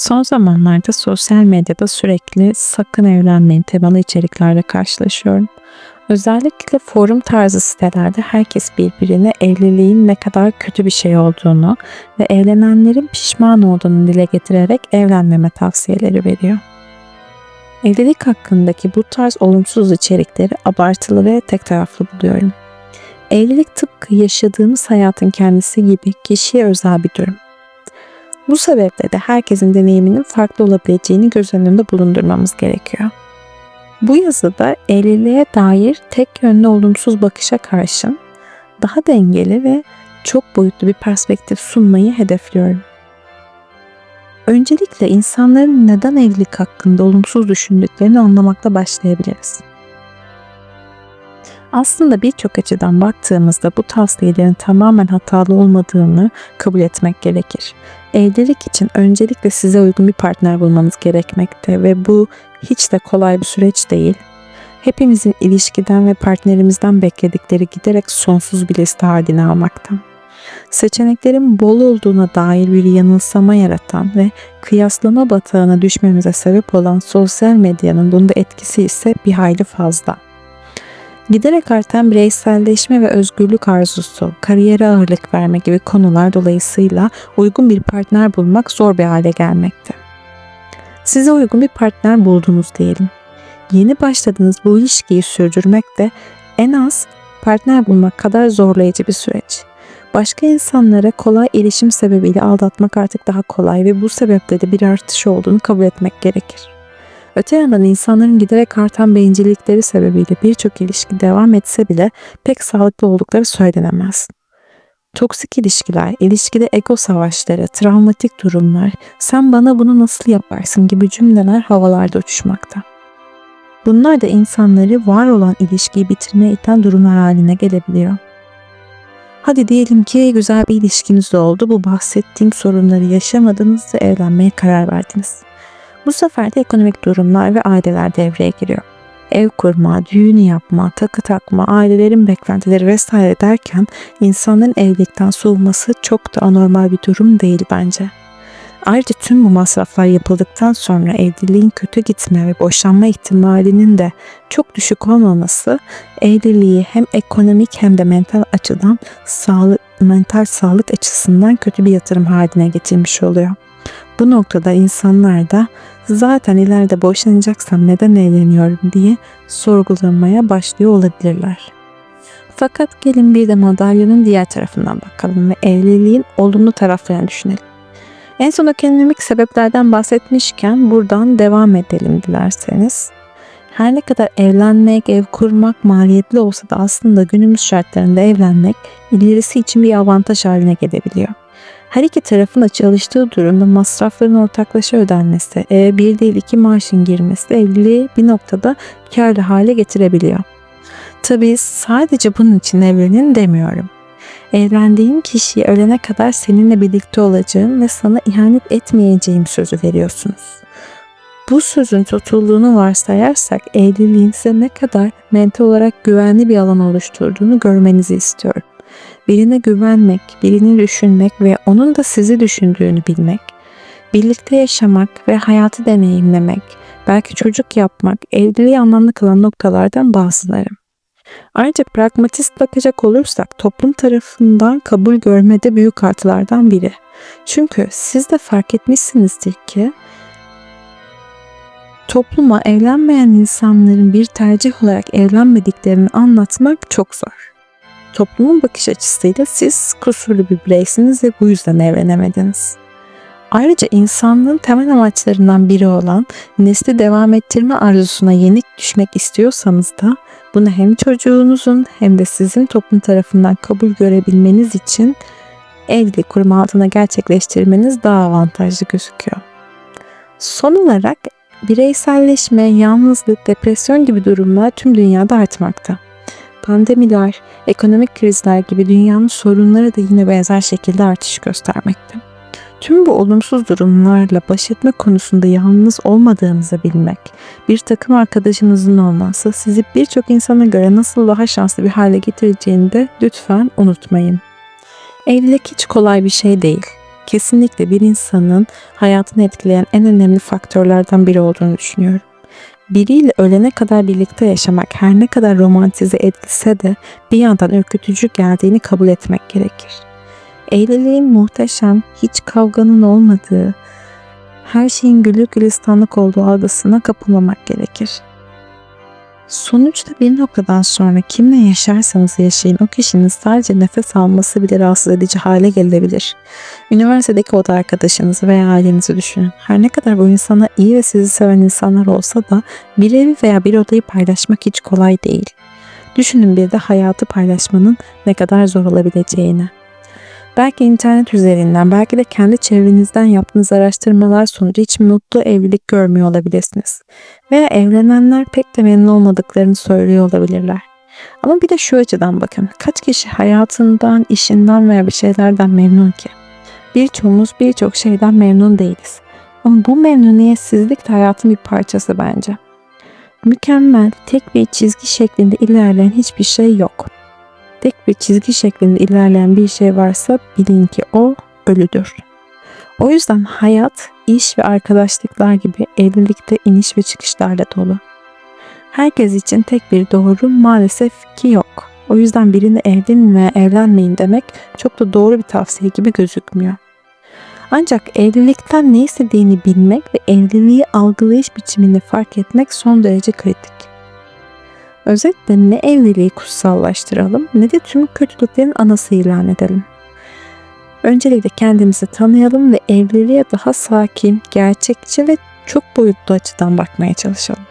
Son zamanlarda sosyal medyada sürekli sakın evlenmeyin temalı içeriklerle karşılaşıyorum. Özellikle forum tarzı sitelerde herkes birbirine evliliğin ne kadar kötü bir şey olduğunu ve evlenenlerin pişman olduğunu dile getirerek evlenmeme tavsiyeleri veriyor. Evlilik hakkındaki bu tarz olumsuz içerikleri abartılı ve tek taraflı buluyorum. Evlilik tıpkı yaşadığımız hayatın kendisi gibi kişiye özel bir durum. Bu sebeple de herkesin deneyiminin farklı olabileceğini göz önünde bulundurmamız gerekiyor. Bu yazıda evliliğe dair tek yönlü olumsuz bakışa karşın daha dengeli ve çok boyutlu bir perspektif sunmayı hedefliyorum. Öncelikle insanların neden evlilik hakkında olumsuz düşündüklerini anlamakla başlayabiliriz. Aslında birçok açıdan baktığımızda bu tavsiyelerin tamamen hatalı olmadığını kabul etmek gerekir. Evlilik için öncelikle size uygun bir partner bulmanız gerekmekte ve bu hiç de kolay bir süreç değil. Hepimizin ilişkiden ve partnerimizden bekledikleri giderek sonsuz bir liste haline almaktan. Seçeneklerin bol olduğuna dair bir yanılsama yaratan ve kıyaslama batağına düşmemize sebep olan sosyal medyanın bunda etkisi ise bir hayli fazla. Giderek artan bireyselleşme ve özgürlük arzusu, kariyere ağırlık verme gibi konular dolayısıyla uygun bir partner bulmak zor bir hale gelmekte. Size uygun bir partner buldunuz diyelim. Yeni başladığınız bu ilişkiyi sürdürmek de en az partner bulmak kadar zorlayıcı bir süreç. Başka insanlara kolay erişim sebebiyle aldatmak artık daha kolay ve bu sebeple de bir artış olduğunu kabul etmek gerekir. Öte yandan insanların giderek artan bencillikleri sebebiyle birçok ilişki devam etse bile pek sağlıklı oldukları söylenemez. Toksik ilişkiler, ilişkide ego savaşları, travmatik durumlar, sen bana bunu nasıl yaparsın gibi cümleler havalarda uçuşmakta. Bunlar da insanları var olan ilişkiyi bitirmeye iten durumlar haline gelebiliyor. Hadi diyelim ki güzel bir ilişkiniz oldu. Bu bahsettiğim sorunları yaşamadınız ve evlenmeye karar verdiniz. Bu sefer de ekonomik durumlar ve aileler devreye giriyor. Ev kurma, düğün yapma, takı takma, ailelerin beklentileri vesaire derken insanların evlilikten soğuması çok da anormal bir durum değil bence. Ayrıca tüm bu masraflar yapıldıktan sonra evliliğin kötü gitme ve boşanma ihtimalinin de çok düşük olmaması evliliği hem ekonomik hem de mental açıdan sağlık, mental sağlık açısından kötü bir yatırım haline getirmiş oluyor. Bu noktada insanlar da zaten ileride boşanacaksam neden evleniyorum diye sorgulamaya başlıyor olabilirler. Fakat gelin bir de madalyonun diğer tarafından bakalım ve evliliğin olumlu taraflarını düşünelim. En son ekonomik sebeplerden bahsetmişken buradan devam edelim dilerseniz. Her ne kadar evlenmek, ev kurmak maliyetli olsa da aslında günümüz şartlarında evlenmek ilerisi için bir avantaj haline gelebiliyor. Her iki tarafın da çalıştığı durumda masrafların ortaklaşa ödenmesi, bir değil iki maaşın girmesi evliliği bir noktada karlı hale getirebiliyor. Tabii sadece bunun için evlenin demiyorum. Evlendiğin kişiye ölene kadar seninle birlikte olacağım ve sana ihanet etmeyeceğim sözü veriyorsunuz. Bu sözün tutulduğunu varsayarsak evliliğin size ne kadar mental olarak güvenli bir alan oluşturduğunu görmenizi istiyorum. Birine güvenmek, birini düşünmek ve onun da sizi düşündüğünü bilmek, birlikte yaşamak ve hayatı deneyimlemek, belki çocuk yapmak, evliliği anlamlı kılan noktalardan bazıları. Ayrıca pragmatist bakacak olursak toplum tarafından kabul görmede büyük artılardan biri. Çünkü siz de fark etmişsinizdir ki topluma evlenmeyen insanların bir tercih olarak evlenmediklerini anlatmak çok zor. Toplumun bakış açısıyla siz kusurlu bir bireysiniz ve bu yüzden evlenemediniz. Ayrıca insanlığın temel amaçlarından biri olan nesli devam ettirme arzusuna yenik düşmek istiyorsanız da bunu hem çocuğunuzun hem de sizin toplum tarafından kabul görebilmeniz için evlilik kurum altına gerçekleştirmeniz daha avantajlı gözüküyor. Son olarak bireyselleşme, yalnızlık, depresyon gibi durumlar tüm dünyada artmakta. Pandemiler, ekonomik krizler gibi dünyanın sorunları da yine benzer şekilde artış göstermekte. Tüm bu olumsuz durumlarla baş etme konusunda yalnız olmadığınızı bilmek, bir takım arkadaşınızın olması sizi birçok insana göre nasıl daha şanslı bir hale getireceğini de lütfen unutmayın. Evlilik hiç kolay bir şey değil. kesinlikle bir insanın hayatını etkileyen en önemli faktörlerden biri olduğunu düşünüyorum. Biriyle ölene kadar birlikte yaşamak her ne kadar romantize edilse de bir yandan ürkütücü geldiğini kabul etmek gerekir. Evliliğin muhteşem, hiç kavganın olmadığı, her şeyin güllük gülistanlık olduğu algısına kapılmamak gerekir. Sonuçta bir noktadan sonra kimle yaşarsanız yaşayın o kişinin sadece nefes alması bile rahatsız edici hale gelebilir. Üniversitedeki oda arkadaşınızı veya ailenizi düşünün. Her ne kadar bu insana iyi ve sizi seven insanlar olsa da bir evi veya bir odayı paylaşmak hiç kolay değil. Düşünün bir de hayatı paylaşmanın ne kadar zor olabileceğini. Belki internet üzerinden, belki de kendi çevrenizden yaptığınız araştırmalar sonucu hiç mutlu evlilik görmüyor olabilirsiniz. Veya evlenenler pek de memnun olmadıklarını söylüyor olabilirler. Ama bir de şu açıdan bakın. Kaç kişi hayatından, işinden veya bir şeylerden memnun ki? Birçoğumuz birçok şeyden memnun değiliz. Ama bu memnuniyetsizlik de hayatın bir parçası bence. Mükemmel, tek bir çizgi şeklinde ilerleyen hiçbir şey yok. Tek bir çizgi şeklinde ilerleyen bir şey varsa bilin ki o ölüdür. O yüzden hayat, iş ve arkadaşlıklar gibi evlilikte iniş ve çıkışlarla dolu. Herkes için tek bir doğru maalesef ki yok. O yüzden birini evlenin veya evlenmeyin demek çok da doğru bir tavsiye gibi gözükmüyor. Ancak evlilikten ne istediğini bilmek ve evliliği algılayış biçimini fark etmek son derece kritik. Özetle ne evliliği kutsallaştıralım ne de tüm kötülüklerin anası ilan edelim. Öncelikle kendimizi tanıyalım ve evliliğe daha sakin, gerçekçi ve çok boyutlu açıdan bakmaya çalışalım.